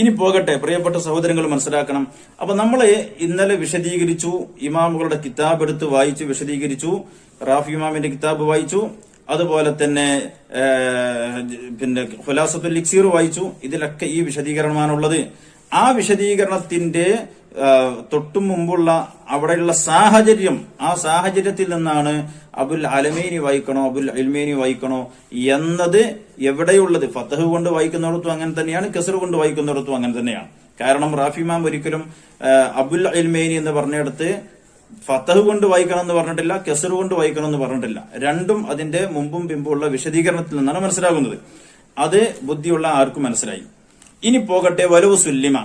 ഇനി പോകട്ടെ പ്രിയപ്പെട്ട സഹോദരങ്ങൾ മനസ്സിലാക്കണം. അപ്പൊ നമ്മൾ ഇന്നലെ വിശദീകരിച്ചു ഇമാമുകളുടെ കിതാബ് എടുത്ത് വായിച്ചു വിശദീകരിച്ചു റാഫി ഇമാമിന്റെ കിതാബ് വായിച്ചു അതുപോലെ തന്നെ പിന്നെ ഫുലാസത്തുൽ ഇക്സീർ വായിച്ചു. ഇതിലൊക്കെ ഈ വിശദീകരണമാണുള്ളത്. ആ വിശദീകരണത്തിന്റെ തൊട്ടു മുമ്പുള്ള അവിടെയുള്ള സാഹചര്യം ആ സാഹചര്യത്തിൽ നിന്നാണ് അബുൽ അലമേനി വായിക്കണോ അബുൽ അൽമേനി വായിക്കണോ എന്നത് എവിടെയുള്ളത്? ഫത്തഹ് കൊണ്ട് വായിക്കുന്നിടത്തും അങ്ങനെ തന്നെയാണ് കെസർ കൊണ്ട് വായിക്കുന്നിടത്തും അങ്ങനെ തന്നെയാണ്. കാരണം റാഫിമാം ഒരിക്കലും അബുൽ അൽമേനി എന്ന് പറഞ്ഞിടത്ത് ഫത്തഹ് കൊണ്ട് വായിക്കണം എന്ന് പറഞ്ഞിട്ടില്ല കെസർ കൊണ്ട് വായിക്കണം എന്ന് പറഞ്ഞിട്ടില്ല. രണ്ടും അതിന്റെ മുമ്പും പിമ്പുള്ള വിശദീകരണത്തിൽ നിന്നാണ് മനസ്സിലാകുന്നത്. അത് ബുദ്ധിയുള്ള ആർക്കും മനസ്സിലായി. ഇനി പോകട്ടെ വലവ് സുല്ലിമ.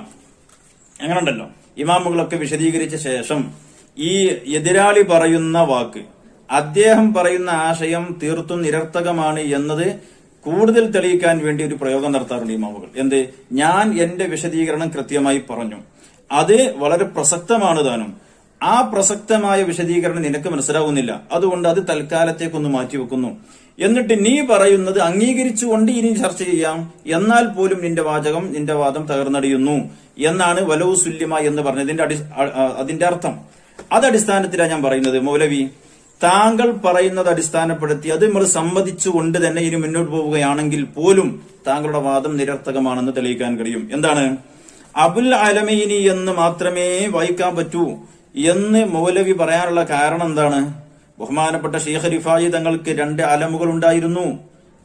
എങ്ങനെയുണ്ടല്ലോ? ഇമാമുകളൊക്കെ വിശദീകരിച്ച ശേഷം ഈ എതിരാളി പറയുന്ന വാക്ക് അദ്ദേഹം പറയുന്ന ആശയം തീർത്തും നിരർത്ഥകമാണ് എന്നത് കൂടുതൽ തെളിയിക്കാൻ വേണ്ടി ഒരു പ്രയോഗം നടത്താറുണ്ട് ഇമാമുകൾ. എന്ത്? ഞാൻ എന്റെ വിശദീകരണം കൃത്യമായി പറഞ്ഞു. അത് വളരെ പ്രസക്തമാണ് താനും. ആ പ്രസക്തമായ വിശദീകരണം നിനക്ക് മനസ്സിലാവുന്നില്ല. അതുകൊണ്ട് അത് തൽക്കാലത്തേക്കൊന്ന് മാറ്റിവെക്കുന്നു. എന്നിട്ട് നീ പറയുന്നത് അംഗീകരിച്ചുകൊണ്ട് ഇനി ചർച്ച ചെയ്യാം. എന്നാൽ പോലും നിന്റെ വാചകം നിന്റെ വാദം തകർന്നടിയുന്നു എന്നാണ് വലവു സുല്യമ എന്ന് പറഞ്ഞതിന്റെ അടി അതിന്റെ അർത്ഥം. അതടിസ്ഥാനത്തിലാണ് ഞാൻ പറയുന്നത്. മൗലവി താങ്കൾ പറയുന്നത് അടിസ്ഥാനപ്പെടുത്തി അത് നമ്മൾ സമ്മതിച്ചുകൊണ്ട് തന്നെ ഇനി മുന്നോട്ട് പോവുകയാണെങ്കിൽ പോലും താങ്കളുടെ വാദം നിരർത്ഥകമാണെന്ന് തെളിയിക്കാൻ കഴിയും. എന്താണ്? അബുൽ അലമീനി എന്ന് മാത്രമേ വായിക്കാൻ പറ്റൂ. എന്ന് മൗലവി പറയാനുള്ള കാരണം എന്താണ്? ബഹുമാനപ്പെട്ട ഷെയ്ഖ് റിഫായി തങ്ങൾക്ക് രണ്ട് അലമുകൾ ഉണ്ടായിരുന്നു.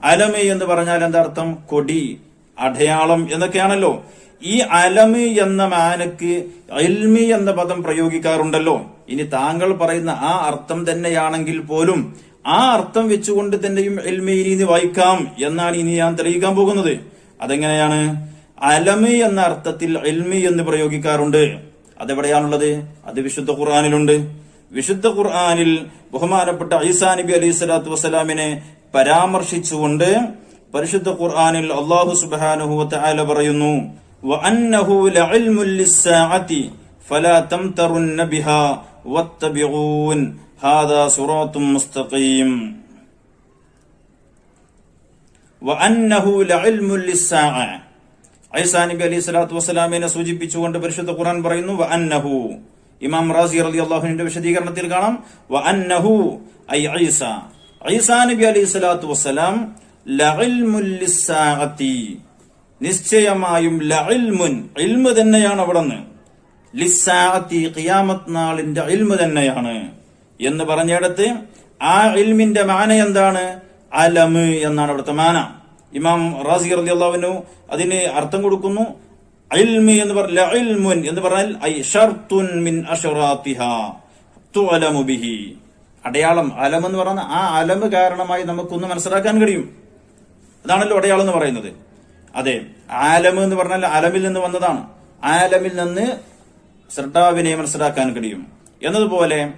അലമ് എന്ന് പറഞ്ഞാൽ എന്താ അർത്ഥം? കൊടി അടയാളം എന്നൊക്കെയാണല്ലോ. ഈ അലമ് എന്ന മാനക്ക് ഇൽമി എന്ന പദം പ്രയോഗിക്കാറുണ്ടല്ലോ. ഇനി താങ്കൾ പറയുന്ന ആ അർത്ഥം തന്നെയാണെങ്കിൽ പോലും ആ അർത്ഥം വെച്ചുകൊണ്ട് തന്നെയും ഇനി വായിക്കാം എന്നാണ് ഇനി ഞാൻ തെളിയിക്കാൻ പോകുന്നത്. അതെങ്ങനെയാണ്? അലമ് എന്ന അർത്ഥത്തിൽ എൽമി എന്ന് പ്രയോഗിക്കാറുണ്ട്. അതെവിടെയാണുള്ളത് അത് വിശുദ്ധ ഖുർആാനിലുണ്ട് വിശുദ്ധ ഖുർആാനിൽ ബഹുമാനപ്പെട്ട ഈസാ നബി അലൈഹി സ്വലാത്തു വസ്സലാമിനെ പരാമർശിച്ചുകൊണ്ട് പരിശുദ്ധ ഖുർആാനിൽ അള്ളാഹു സുബ്ഹാനഹു വതആല പറയുന്നു وأنه لعلم للساعة ഐസാ നബി അലൈഹി സ്വലാത്തു വസ്സലാമിനെ സൂചിപ്പിച്ചുകൊണ്ട് പരിശുദ്ധ ഖുർആൻ പറയുന്നു വ അന്നഹു. ഇമാം റാസി അലി അള്ളാഹുവിന്റെ വിശദീകരണത്തിൽ കാണാം വ അന്നഹു ഐ ഐസ. ഐസാ നബി അലി സ്വലാത്തു വസ്സലാം നിശ്ചയമായും ഇൽമു തന്നെയാണ് അവിടെ ഖിയാമത്ത് നാളിന്റെ ഇൽമു തന്നെയാണ്. എന്ന് പറഞ്ഞിടത്ത് ആ ഇൽമിന്റെ മാന എന്താണ്? അലമ് എന്നാണ് അവിടുത്തെ മാന. ഇമാം റാസി റളിയല്ലാഹുവിനു അതിന് അർത്ഥം കൊടുക്കുന്നു എന്ന് പറഞ്ഞ എന്ന് പറഞ്ഞാൽ മിൻ ബിഹി. അടയാളം അലം എന്ന് പറയുന്ന ആ അലമ് കാരണമായി നമുക്കൊന്ന് മനസ്സിലാക്കാൻ കഴിയും. അതാണല്ലോ അടയാളം എന്ന് പറയുന്നത്. അതെ ആലം എന്ന് പറഞ്ഞാൽ അലമിൽ നിന്ന് വന്നതാണ്. ആലമിൽ നിന്ന് ശ്രദ്ധാവിനെ മനസ്സിലാക്കാൻ കഴിയും. എന്നതുപോലെ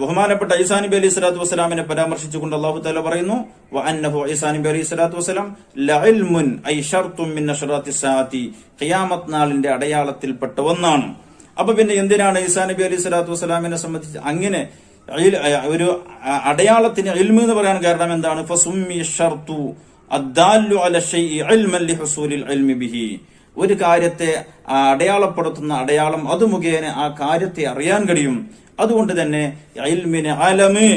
ബഹുമാനപ്പെട്ട ഈസാ നബി അലൈഹി സ്വലാത്തു വസ്സലാമിനെ പരാമർശിച്ചുകൊണ്ട് അള്ളാഹു താല പറയുന്നു വഅന്നഹു ഈസാ നബി അലൈഹി സ്വലാത്തു വസ്സലാം ലഇൽമുൻ ഐ ഷർത്തും മിൻ ഖിയാമത്ത് നാളിന്റെ അടയാളത്തിൽപ്പെട്ട ഒന്നാണ്. അപ്പൊ പിന്നെ എന്തിനാണ് ഈസാ നബി അലൈഹി സ്വലാത്തു വസ്സലാമിനെ സംബന്ധിച്ച് അങ്ങനെ ഒരു അടയാളത്തിന് ഇൽമു എന്ന് പറയാൻ കാരണം എന്താണ്? ഫസുമ്മി ഷർത്തു അദ്ദാലു അല ഷൈഇ ഇൽമൻ ലിഹുസൂലിൽ ഇൽമി ബിഹി. ഒരു കാര്യത്തെ അടയാളപ്പെടുത്തുന്ന അടയാളം അത് മുഖേന ആ കാര്യത്തെ അറിയാൻ കഴിയും. അതുകൊണ്ട് തന്നെ അയൽമിന് അലമ്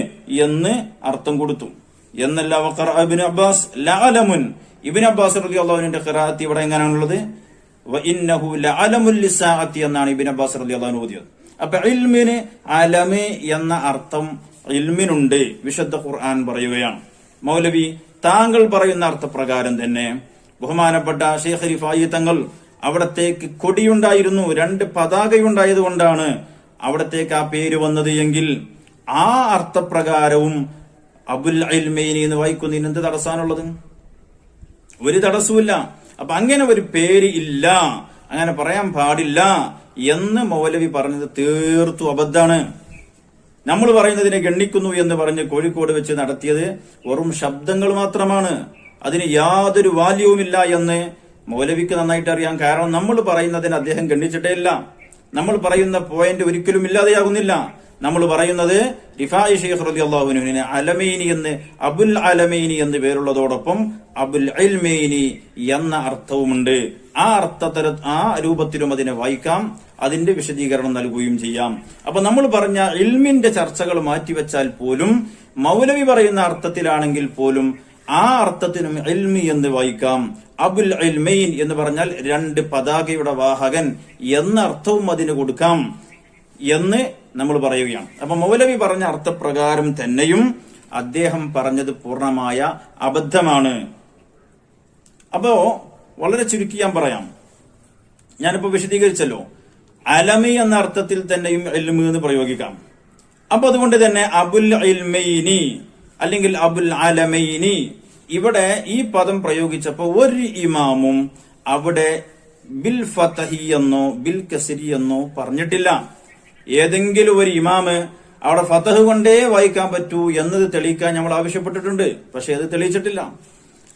എന്ന് അർത്ഥം കൊടുത്തു. എന്നല്ല ഇബ്നു അബ്ബാസ് ലാലമുൻ ഇബിൻ അബ്ബാസ് റളിയല്ലാഹുവിന്റെ ഖിറാഅത്ത് ഇവിടെ എങ്ങനെയാണുള്ളത്? ഇന്നഹു ലിസാഅത്തി എന്നാണ് ഇബിൻ അബ്ബാസ് റബി അൻഹു ഓതിയത്. അപ്പൊ ഇൽമിന് അലമ് എന്ന അർത്ഥം ഇൽമിനുണ്ട് വിശുദ്ധ ഖുർആൻ പറയുകയാണ്. മൗലവി താങ്കൾ പറയുന്ന അർത്ഥപ്രകാരം തന്നെ ബഹുമാനപ്പെട്ട ഷെയ്ഖ് റിഫായി തങ്ങൾ അവിടത്തേക്ക് കൊടിയുണ്ടായിരുന്നു രണ്ട് പതാകയുണ്ടായത് കൊണ്ടാണ് അവിടത്തേക്ക് ആ പേര് വന്നത് എങ്കിൽ ആ അർത്ഥപ്രകാരവും അബുൽ അൽമേനി എന്ന് വായിക്കുന്നതിന് എന്ത് തടസ്സാനുള്ളത് ഒരു തടസ്സവുമില്ല. അപ്പൊ അങ്ങനെ ഒരു പേര് ഇല്ല. അങ്ങനെ പറയാൻ പാടില്ല എന്ന് മൗലവി പറഞ്ഞത് തീർത്തു അബദ്ധാണ് നമ്മൾ പറയുന്നതിനെ ഗണ്ണിക്കുന്നു എന്ന് പറഞ്ഞ് കോഴിക്കോട് വെച്ച് നടത്തിയത് വെറും ശബ്ദങ്ങൾ മാത്രമാണ്. അതിന് യാതൊരു വാല്യവുമില്ല എന്ന് മൗലവിക്ക് നന്നായിട്ട് അറിയാം. കാരണം നമ്മൾ പറയുന്നതിന് അദ്ദേഹം ഗണ്ണിച്ചിട്ടേ ഇല്ല. നമ്മൾ പറയുന്ന പോയിന്റ് ഒരിക്കലും ഇല്ലാതെയാകുന്നില്ല. നമ്മൾ പറയുന്നത് റിഫായി ഷെയ്ഖ് റതി അള്ളാഹുനുവിന് അലമൈനി എന്ന് അബുൽ അലമൈനി എന്ന് പേരുള്ളതോടൊപ്പം അബുൽ അൽമൈനി എന്ന അർത്ഥവുമുണ്ട്. ആ അർത്ഥതര ആ രൂപത്തിലും അതിനെ വായിക്കാം. അതിന്റെ വിശദീകരണം നൽകുകയും ചെയ്യാം. അപ്പൊ നമ്മൾ പറഞ്ഞ ഇൽമിന്റെ ചർച്ചകൾ മാറ്റിവെച്ചാൽ പോലും മൗലവി പറയുന്ന അർത്ഥത്തിലാണെങ്കിൽ പോലും ആ അർത്ഥത്തിനും എൽമി എന്ന് വായിക്കാം. അബുൽ ഇൽമൈൻ എന്ന് പറഞ്ഞാൽ രണ്ട് പതാകയുടെ വാഹകൻ എന്ന അർത്ഥവും അതിന് കൊടുക്കാം എന്ന് നമ്മൾ പറയുകയാണ്. അപ്പൊ മൗലവി പറഞ്ഞ അർത്ഥപ്രകാരം തന്നെയും അദ്ദേഹം പറഞ്ഞത് പൂർണമായ അബദ്ധമാണ്. അപ്പോ വളരെ ചുരുക്കി ഞാൻ പറയാം. ഞാനിപ്പോ വിശദീകരിച്ചല്ലോ. അലമി എന്ന അർത്ഥത്തിൽ തന്നെയും എൽമു എന്ന് പ്രയോഗിക്കാം. അപ്പൊ അതുകൊണ്ട് തന്നെ അബുൽ ഇൽമൈനി അല്ലെങ്കിൽ അബുൽ അലമൈനി. ഇവിടെ ഈ പദം പ്രയോഗിച്ചപ്പോ ഒരു ഇമാമും അവിടെ ബിൽ ഫതഹി എന്നോ ബിൽ കസരി എന്നോ പറഞ്ഞിട്ടില്ല. ഏതെങ്കിലും ഒരു ഇമാമ് അവിടെ ഫതഹ് കൊണ്ടേ വായിക്കാൻ പറ്റൂ എന്നത് തെളിയിക്കാൻ നമ്മൾ ആവശ്യപ്പെട്ടിട്ടുണ്ട്. പക്ഷെ അത് തെളിയിച്ചിട്ടില്ല.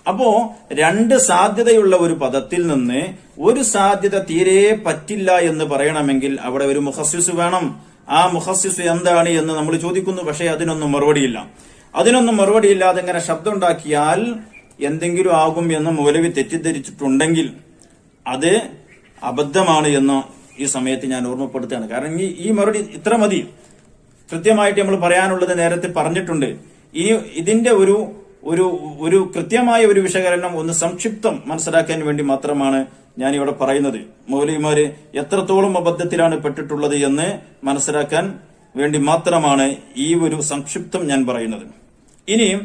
അപ്പോ രണ്ട് സാധ്യതയുള്ള ഒരു പദത്തിൽ നിന്ന് ഒരു സാധ്യത തീരെ പറ്റില്ല എന്ന് പറയണമെങ്കിൽ അവിടെ ഒരു മുഹസ്സിസ് വേണം. ആ മുഹസ്സിസ് എന്താണ് എന്ന് നമ്മൾ ചോദിക്കുന്നു. പക്ഷേ അതിനൊന്നും മറുപടിയില്ല. അതിനൊന്നും മറുപടിയില്ലാതെ ഇങ്ങനെ ശബ്ദം ഉണ്ടാക്കിയാൽ എന്തെങ്കിലും ആകും എന്ന് മൗലവി തെറ്റിദ്ധരിച്ചിട്ടുണ്ടെങ്കിൽ അത് അബദ്ധമാണ് എന്ന് ഈ സമയത്ത് ഞാൻ ഓർമ്മപ്പെടുത്തുകയാണ്. കാരണം ഈ ഈ മറുപടി ഇത്ര മതി. കൃത്യമായിട്ട് നമ്മൾ പറയാനുള്ളത് നേരത്തെ പറഞ്ഞിട്ടുണ്ട്. ഈ ഇതിന്റെ ഒരു ഒരു ഒരു കൃത്യമായ ഒരു വിശകലനം ഒന്ന് സംക്ഷിപ്തം മനസ്സിലാക്കാൻ വേണ്ടി മാത്രമാണ് ഞാൻ ഇവിടെ പറയുന്നത്. മൗലവിമാര് എത്രത്തോളം അബദ്ധത്തിലാണ് പെട്ടിട്ടുള്ളത് എന്ന് മനസ്സിലാക്കാൻ വേണ്ടി മാത്രമാണ് ഈ ഒരു സംക്ഷിപ്തം ഞാൻ പറയുന്നത്. ineyim.